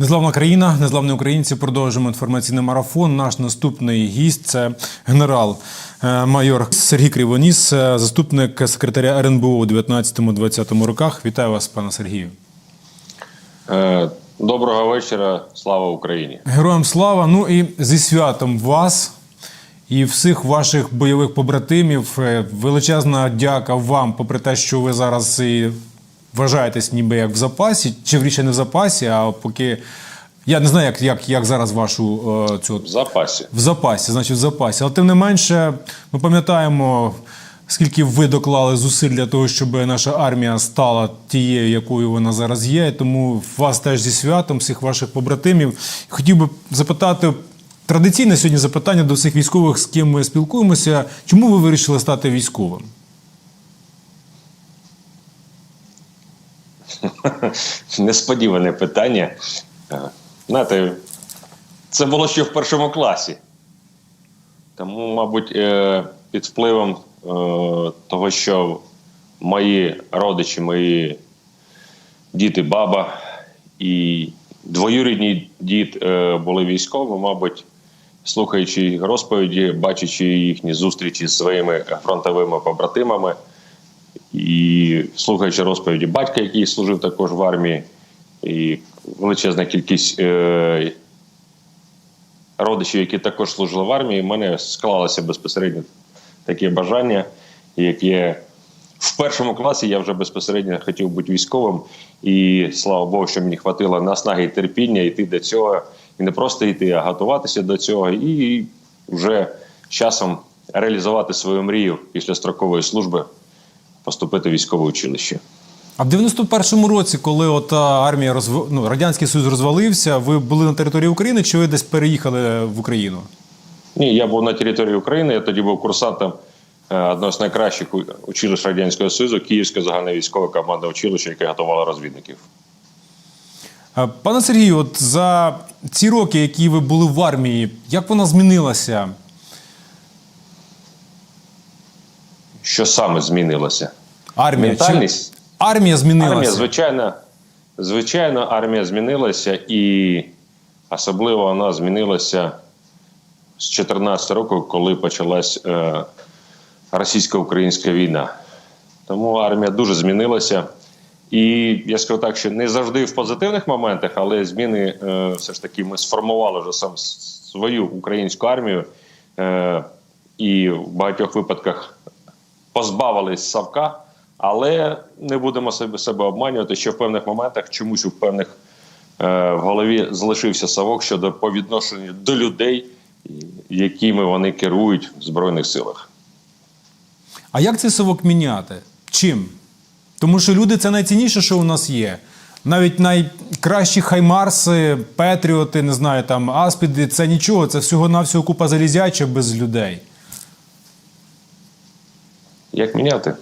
Незламна країна, незламні українці. Продовжуємо інформаційний марафон. Наш наступний гість це генерал е, майор Сергій Кривоніс, е, заступник секретаря РНБО у 19-20 роках. Вітаю вас, пане Сергію. Е, Доброго вечора, слава Україні. Героям слава! Ну і зі святом вас і всіх ваших бойових побратимів. Величезна дяка вам, попри те, що ви зараз і вважаєтесь ніби як в запасі, чи вріше не в запасі, а поки. Я не знаю, як, як, як зараз вашу е, цю В запасі. в запасі, значить, в запасі. Але тим не менше, ми пам'ятаємо, скільки ви доклали зусиль для того, щоб наша армія стала тією, якою вона зараз є. Тому вас теж зі святом, всіх ваших побратимів. Хотів би запитати. Традиційне сьогодні запитання до всіх військових, з ким ми спілкуємося. Чому ви вирішили стати військовим? Несподіване питання. Е, Знаєте, це було ще в першому класі. Тому, мабуть, е, під впливом е, того, що мої родичі, мої діти, баба і двоюрідний дід були військові, мабуть, слухаючи їх розповіді, бачачи їхні зустрічі з своїми фронтовими побратимами. І слухаючи розповіді батька, який служив також в армії, і величезна кількість е, родичів, які також служили в армії, в мене склалося безпосередньо таке бажання, яке в першому класі я вже безпосередньо хотів бути військовим. І слава Богу, що мені хватило наснаги і терпіння йти до цього, і не просто йти, а готуватися до цього, і вже часом реалізувати свою мрію після строкової служби поступити в військове училище. А в 91-му році, коли от армія розв... ну, Радянський Союз розвалився, ви були на території України чи ви десь переїхали в Україну? Ні, я був на території України. Я тоді був курсантом е, одного з найкращих училищ Радянського Союзу, Київське загальне військове команда училище, яке готувало розвідників. Пане Сергію, от за ці роки, які ви були в армії, як вона змінилася? Що саме змінилося? Армія Ментальність? Чи... Армія змінилася. Армія, звичайно, звичайно, армія змінилася, і особливо вона змінилася з 14 року, коли почалась е, російсько-українська війна. Тому армія дуже змінилася. І я скажу так, що не завжди в позитивних моментах, але зміни е, все ж таки ми сформували вже сам свою українську армію, е, і в багатьох випадках позбавились Савка, але не будемо себе, себе обманювати, що в певних моментах чомусь у певних е, в голові залишився Савок щодо по відношенню до людей, якими вони керують в Збройних силах. А як цей совок міняти? Чим? Тому що люди це найцінніше, що у нас є. Навіть найкращі хаймарси, петріоти, не знаю, там аспіди це нічого, це всього-навсього купа залізяча без людей. Як міняти?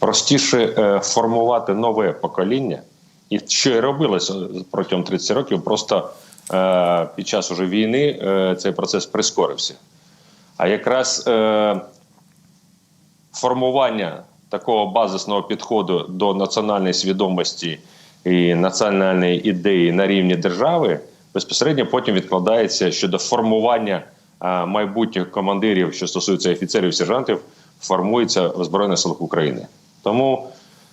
Простіше е, формувати нове покоління, і що і робилося протягом 30 років, просто е, під час уже війни е, цей процес прискорився. А якраз формування такого базисного підходу до національної свідомості і національної ідеї на рівні держави безпосередньо потім відкладається щодо формування майбутніх командирів, що стосується офіцерів, сержантів, формується в Збройних силах України. Тому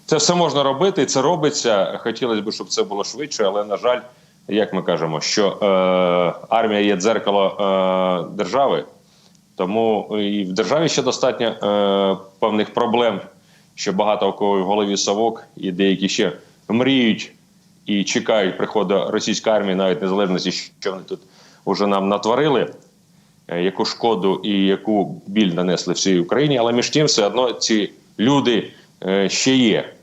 це все можна робити, і це робиться. Хотілося б, щоб це було швидше, але на жаль, як ми кажемо, що е, армія є дзеркало е, держави, тому і в державі ще достатньо е, певних проблем, що багато у кого в голові совок, і деякі ще мріють і чекають приходу російської армії, навіть незалежності, що вони тут вже нам натворили, е, яку шкоду і яку біль нанесли всій Україні. Але між тим, все одно ці люди ще є.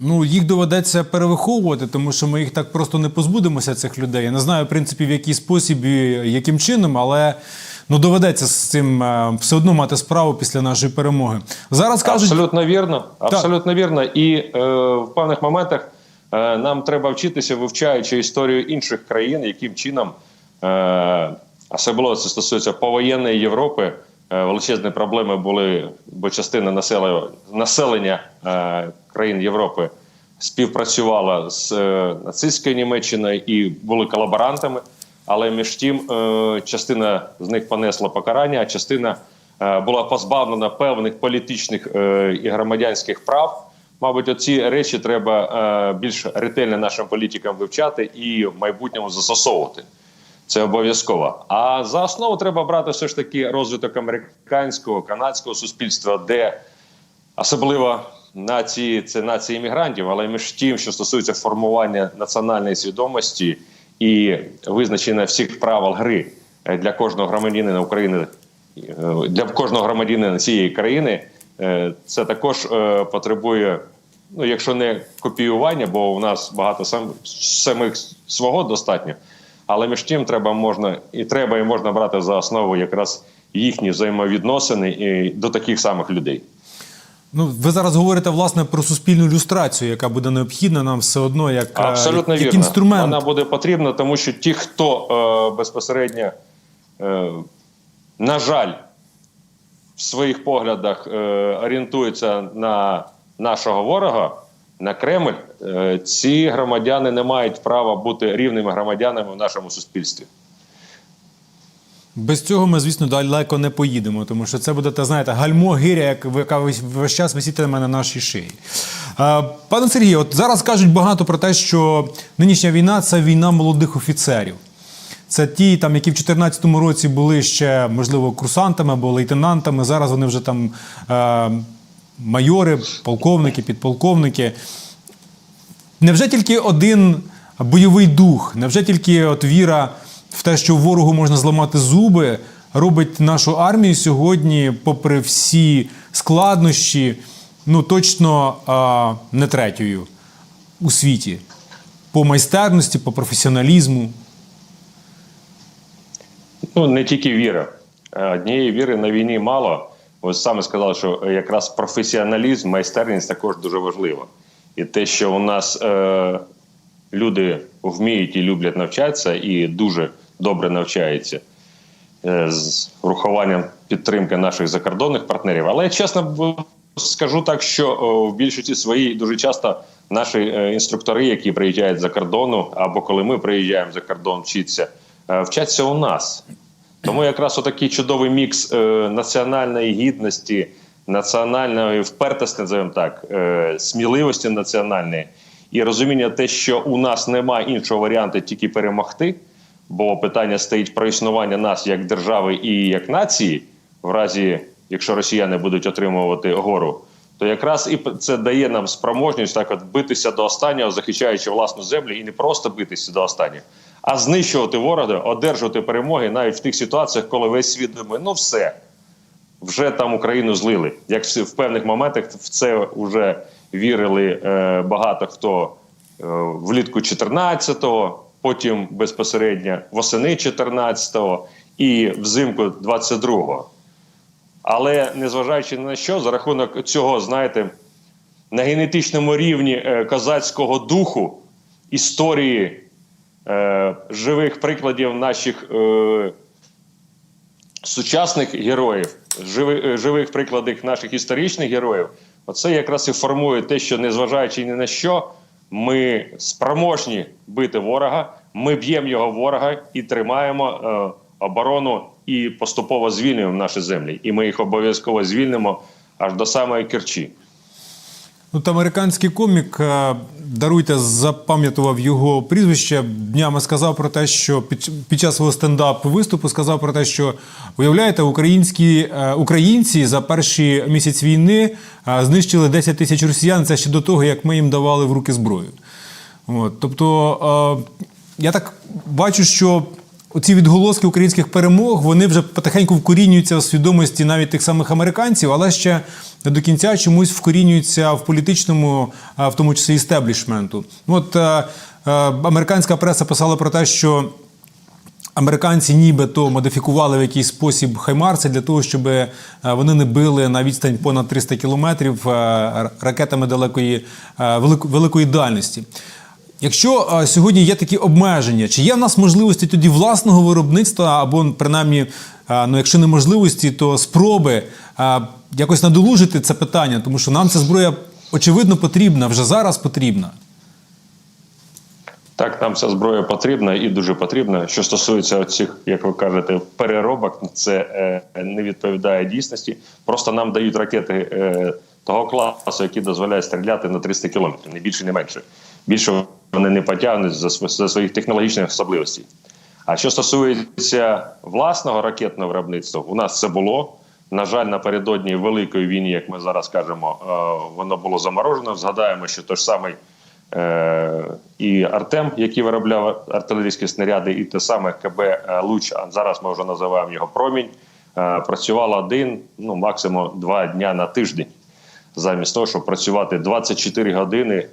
Ну, їх доведеться перевиховувати, тому що ми їх так просто не позбудемося цих людей. Я не знаю, в принципі, в який спосіб і яким чином, але ну доведеться з цим е, все одно мати справу після нашої перемоги. Зараз кажуть, Абсолютно вірно. Абсолютно вірно. І е, в певних моментах е, нам треба вчитися, вивчаючи історію інших країн, яким чином, е, особливо це стосується повоєнної Європи. Е, Величезні проблеми були, бо частина населення, населення країн Європи співпрацювала з е, нацистською Німеччиною і були колаборантами. Але між тим е, частина з них понесла покарання, а частина була позбавлена певних політичних і громадянських прав. Мабуть, оці речі треба більш ретельно нашим політикам вивчати і в майбутньому застосовувати. Це обов'язково. А за основу треба брати все ж таки розвиток американського, канадського суспільства, де особливо нації це нації іммігрантів, але між тим, що стосується формування національної свідомості і визначення всіх правил гри е, для кожного громадянина України, е, для кожного громадянина цієї країни, е, це також потребує. Ну, якщо не копіювання, бо у нас багато сам самих свого достатньо, але між тим треба можна і треба і можна брати за основу якраз їхні взаємовідносини і до таких самих людей. Ну, ви зараз говорите власне про суспільну люстрацію, яка буде необхідна нам все одно як, е, Абсолютно як, як вірно. інструмент. Вона буде потрібна, тому що ті, хто е, безпосередньо, е, на жаль, в своїх поглядах е, орієнтуються на нашого ворога, на Кремль, е, ці громадяни не мають права бути рівними громадянами в нашому суспільстві. Без цього ми, звісно, далеко не поїдемо, тому що це буде, та, знаєте, гальмо гиря, яка весь, весь час висітиме на нашій шиї. Е, Пане Сергію, от зараз кажуть багато про те, що нинішня війна це війна молодих офіцерів. Це ті, там, які в 2014 році були ще, можливо, курсантами або лейтенантами. Зараз вони вже там е, майори, полковники, підполковники. Невже тільки один бойовий дух, невже тільки от віра в те, що ворогу можна зламати зуби, робить нашу армію сьогодні, попри всі складнощі, ну точно а, не третьою у світі по майстерності, по професіоналізму. Ну, не тільки віра. Е, Однієї віри на війні мало. Ви саме сказали, що якраз професіоналізм, майстерність також дуже важливо. І те, що у нас е, люди вміють і люблять навчатися, і дуже добре навчаються е, з урахуванням підтримки наших закордонних партнерів. Але я чесно скажу так, що в більшості своїй дуже часто наші е, інструктори, які приїжджають за кордону, або коли ми приїжджаємо за кордон вчитися, е, вчаться у нас. Тому якраз отакий чудовий мікс е, національної гідності, національної впертості, називаємо так, е, сміливості національної і розуміння те, що у нас немає іншого варіанту тільки перемогти, бо питання стоїть про існування нас як держави і як нації, в разі якщо росіяни будуть отримувати гору. То якраз і це дає нам спроможність так от битися до останнього, захищаючи власну землю, і не просто битися до останнього, а знищувати ворога, одержувати перемоги навіть в тих ситуаціях, коли весь світ думає, ну все, вже там Україну злили. Як в певних моментах в це вже вірили е, багато хто е, влітку 14-го, потім безпосередньо восени 14-го і взимку 22-го. Але незважаючи на що, за рахунок цього, знаєте, на генетичному рівні е, козацького духу, історії е, живих прикладів наших е, сучасних героїв, живи, е, живих прикладів наших історичних героїв, оце якраз і формує те, що незважаючи ні на що, ми спроможні бити ворога, ми б'ємо його ворога і тримаємо е, оборону і поступово звільнюємо наші землі. І ми їх обов'язково звільнимо аж до самої Керчі. От американський комік, е, даруйте, запам'ятував його прізвище. Днями сказав про те, що під, під час свого стендап виступу сказав про те, що уявляєте, українські е, українці за перші місяць війни е, знищили 10 тисяч росіян. Це ще до того, як ми їм давали в руки зброю. От, тобто, я так бачу, що оці відголоски українських перемог вони вже потихеньку вкорінюються в свідомості навіть тих самих американців, але ще не до кінця чомусь вкорінюються в політичному, в тому числі істеблішменту. Ну, От е, е, американська преса писала про те, що. Американці нібито модифікували в якийсь спосіб хаймарси для того, щоб е, вони не били на відстань понад 300 кілометрів ракетами далекої великої дальності. Якщо е, сьогодні є такі обмеження, чи є в нас можливості тоді власного виробництва, або принаймні, е, ну якщо не можливості, то спроби е, якось надолужити це питання, тому що нам ця зброя очевидно потрібна, вже зараз потрібна. Так, нам ця зброя потрібна і дуже потрібна. Що стосується цих, як ви кажете, переробок, це е, не відповідає дійсності. Просто нам дають ракети е, того класу, які дозволяють стріляти на 300 кілометрів, не більше, не менше. Більше вони не потягнуть за, св- за своїх технологічних особливостей. А що стосується власного ракетного виробництва, у нас це було. На жаль, напередодні великої війни, як ми зараз кажемо, е, воно було заморожено. Згадаємо, що той ж самий е, і Артем, який виробляв артилерійські снаряди, і те саме КБ е, Луч, а зараз ми вже називаємо його промінь. Працювало один, ну максимум два дня на тиждень, замість того, щоб працювати 24 години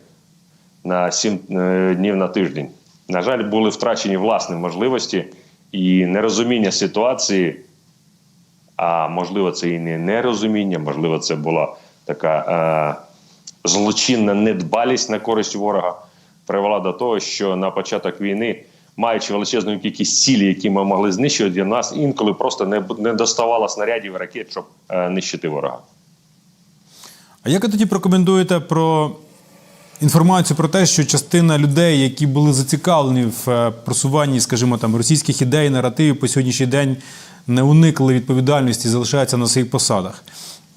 на 7 е, днів на тиждень. На жаль, були втрачені власні можливості і нерозуміння ситуації. А можливо, це і не нерозуміння, можливо, це була така е, злочинна недбалість на користь ворога, привела до того, що на початок війни, маючи величезну кількість цілі, які ми могли знищувати, нас інколи просто не, не доставало снарядів ракет, щоб е, нищити ворога. А як ви тоді прокоментуєте про інформацію про те, що частина людей, які були зацікавлені в е, просуванні, скажімо, там російських ідей, наративів по сьогоднішній день не уникли відповідальності, залишаються на своїх посадах?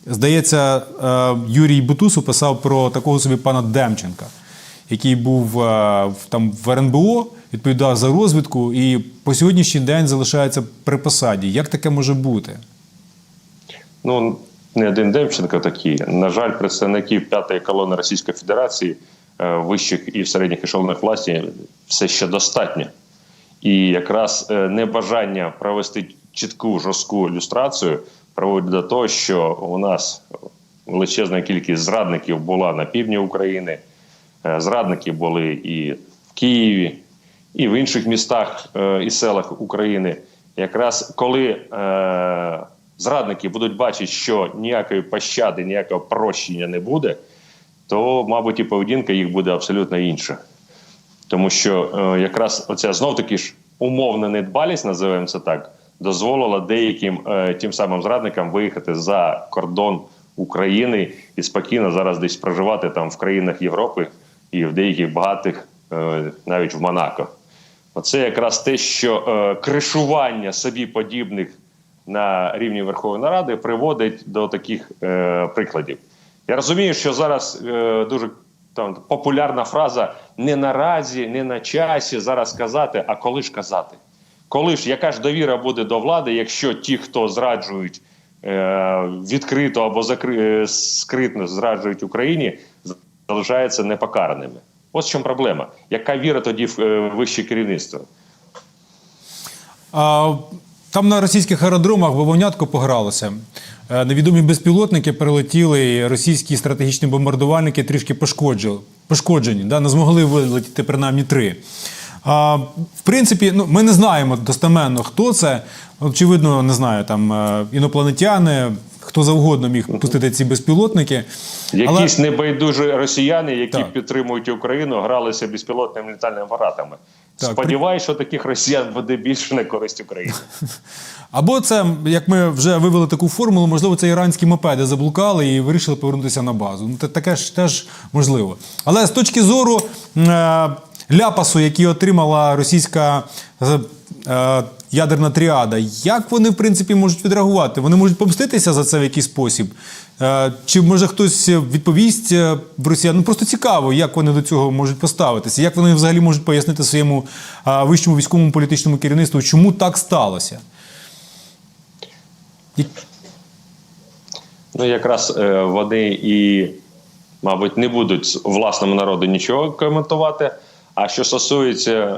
Здається, е, Юрій Бутусов писав про такого собі пана Демченка, який був е, там в РНБО, відповідав за розвідку, і по сьогоднішній день залишається при посаді. Як таке може бути? Ну, не один Демченко такі. На жаль, представників п'ятої колони Російської Федерації е, вищих і середніх ешелонах власті все ще достатньо. І якраз е, небажання провести чітку жорстку люстрацію приводить до того, що у нас величезна кількість зрадників була на півдні України. Е, Зрадники були і в Києві, і в інших містах і селах України. Якраз коли зрадники будуть бачити, що ніякої пощади, ніякого прощення не буде, то, мабуть, і поведінка їх буде абсолютно інша. Тому що е, якраз оця знов таки ж умовна недбалість, називаємо це так, дозволила деяким е, тим самим зрадникам виїхати за кордон України і спокійно зараз десь проживати там в країнах Європи і в деяких багатих, е, навіть в Монако. Оце якраз те, що е, кришування собі подібних на рівні Верховної Ради приводить до таких е, прикладів. Я розумію, що зараз е, дуже там популярна фраза не наразі, не на часі зараз казати, а коли ж казати. Коли ж яка ж довіра буде до влади, якщо ті, хто зраджують е, відкрито або закри, е, скритно зраджують Україні, залишаються непокараними? Ось в чому проблема. Яка віра тоді в е, вище керівництво? А, там на російських аеродромах вовонятко погралося. Е, Невідомі безпілотники прилетіли, російські стратегічні бомбардувальники трішки пошкоджили, пошкоджені, да, не змогли вилетіти принаймні три. А, в принципі, ну, ми не знаємо достеменно, хто це. Очевидно, не знаю, там е, інопланетяни, хто завгодно міг пустити ці безпілотники. Якісь небайдужі росіяни, які Так. підтримують Україну, гралися безпілотними літальними апаратами. Так, Сподіваюсь, що таких росіян буде більше на користь України. Або це, як ми вже вивели таку формулу, можливо, це іранські мопеди заблукали і вирішили повернутися на базу. Ну, таке ж теж можливо. Але з точки зору е, ляпасу, який отримала російська е, е, ядерна тріада, як вони, в принципі, можуть відреагувати? Вони можуть помститися за це в якийсь спосіб? Е, чи може хтось відповість е, в Росіян? Ну просто цікаво, як вони до цього можуть поставитися, як вони взагалі можуть пояснити своєму е, вищому військовому політичному керівництву, чому так сталося? Ну, якраз вони і, мабуть, не будуть власному народу нічого коментувати. А що стосується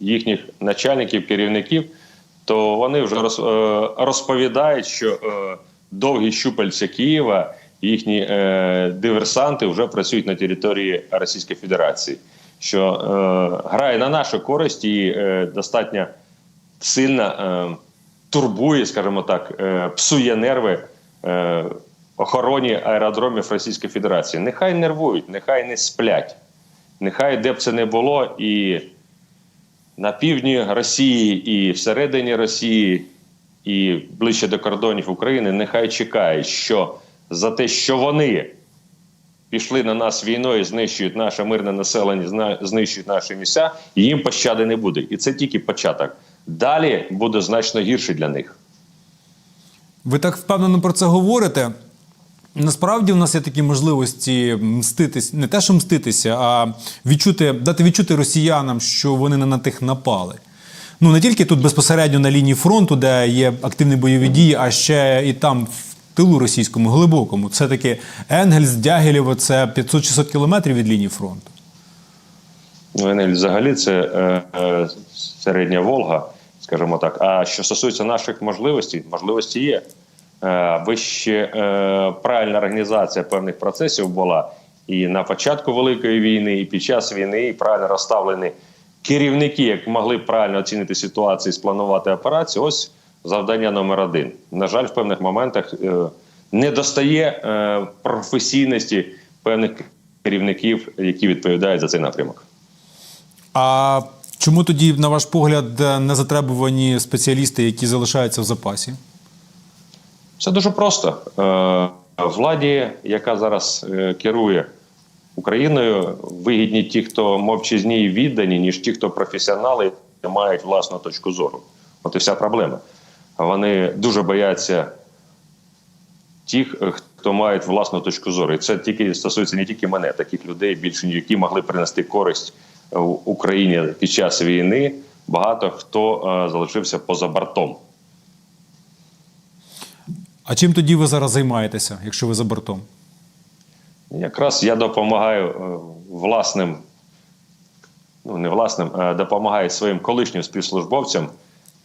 їхніх начальників, керівників, то вони вже е, розповідають, що е, довгі щупальця Києва, їхні е, диверсанти вже працюють на території Російської Федерації, що грає на нашу користь і достатньо сильно турбує, скажімо так, псує нерви охороні аеродромів Російської Федерації. Нехай нервують, нехай не сплять, нехай де б це не було, і на півдні Росії, і всередині Росії, і ближче до кордонів України, нехай чекають, що за те, що вони пішли на нас війною, знищують наше мирне населення, знищують наші місця, їм пощади не буде. І це тільки початок. Далі буде значно гірше для них. Ви так впевнено про це говорите. Насправді, у нас є такі можливості мститись, не те, що мститися, а відчути, дати відчути росіянам, що вони не на тих напали. Ну не тільки тут безпосередньо на лінії фронту, де є активні бойові дії, а ще і там в тилу російському, глибокому. Це таки Енгельс, Дягілєво, це 500-600 кілометрів від лінії фронту. Ну, Енель, взагалі, це е, е, середня Волга, скажімо так. А що стосується наших можливостей, можливості є. Е, аби ще е, правильна організація певних процесів була і на початку Великої війни, і під час війни, і правильно розставлені керівники, як могли правильно оцінити ситуацію і спланувати операцію. Ось завдання номер один. На жаль, в певних моментах е, не достає професійності певних керівників, які відповідають за цей напрямок. А чому тоді, на ваш погляд, не затребувані спеціалісти, які залишаються в запасі? Все дуже просто. Е, Владі, яка зараз е, керує Україною, вигідні ті, хто мовчазні і віддані, ніж ті, хто професіонали і мають власну точку зору. От і вся проблема. Вони дуже бояться тих, е, хто мають власну точку зору. І це тільки стосується не тільки мене, таких людей, більше які могли принести користь Україні під час війни. Багато хто залишився поза бортом. А чим тоді ви зараз займаєтеся, якщо ви за бортом? Якраз я допомагаю е, власним, ну не власним, а допомагаю своїм колишнім співслужбовцям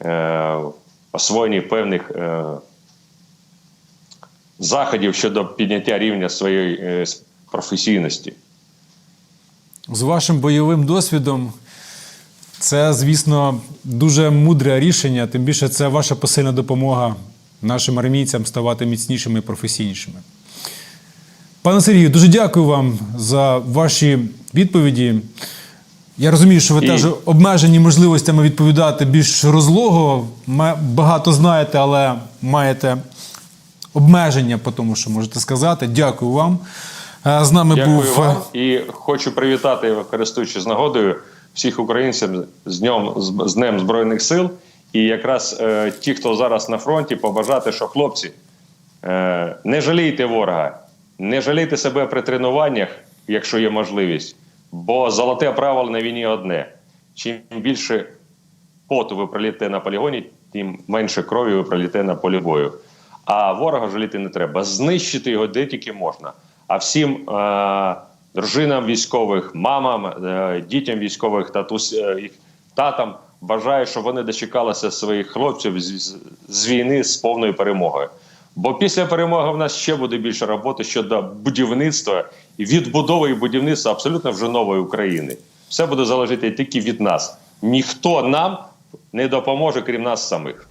е, в освоєнні певних е, заходів щодо підняття рівня своєї е, професійності. З вашим бойовим досвідом це, звісно, дуже мудре рішення, тим більше це ваша посильна допомога нашим армійцям ставати міцнішими і професійнішими. Пане Сергію, дуже дякую вам за ваші відповіді. Я розумію, що ви І- теж обмежені можливостями відповідати більш розлого. Багато знаєте, але маєте обмеження по тому, що можете сказати. Дякую вам. Е, З нами Дякую був вам і хочу привітати, користуючись нагодою, всіх українців з днем з Днем Збройних сил. І якраз е, ті, хто зараз на фронті, побажати, що хлопці, е, не жалійте ворога, не жалійте себе при тренуваннях, якщо є можливість. Бо золоте правило на війні одне: чим більше поту ви проліте на полігоні, тим менше крові ви проліте на полі бою. А ворога жаліти не треба. Знищити його де тільки можна. А всім е- дружинам військових, мамам, е- дітям військових, татусь, е- татам бажаю, щоб вони дочекалися своїх хлопців з- з війни з повною перемогою. Бо після перемоги в нас ще буде більше роботи щодо будівництва і відбудови і будівництва абсолютно вже нової України. Все буде залежати тільки від нас. Ніхто нам не допоможе, крім нас самих.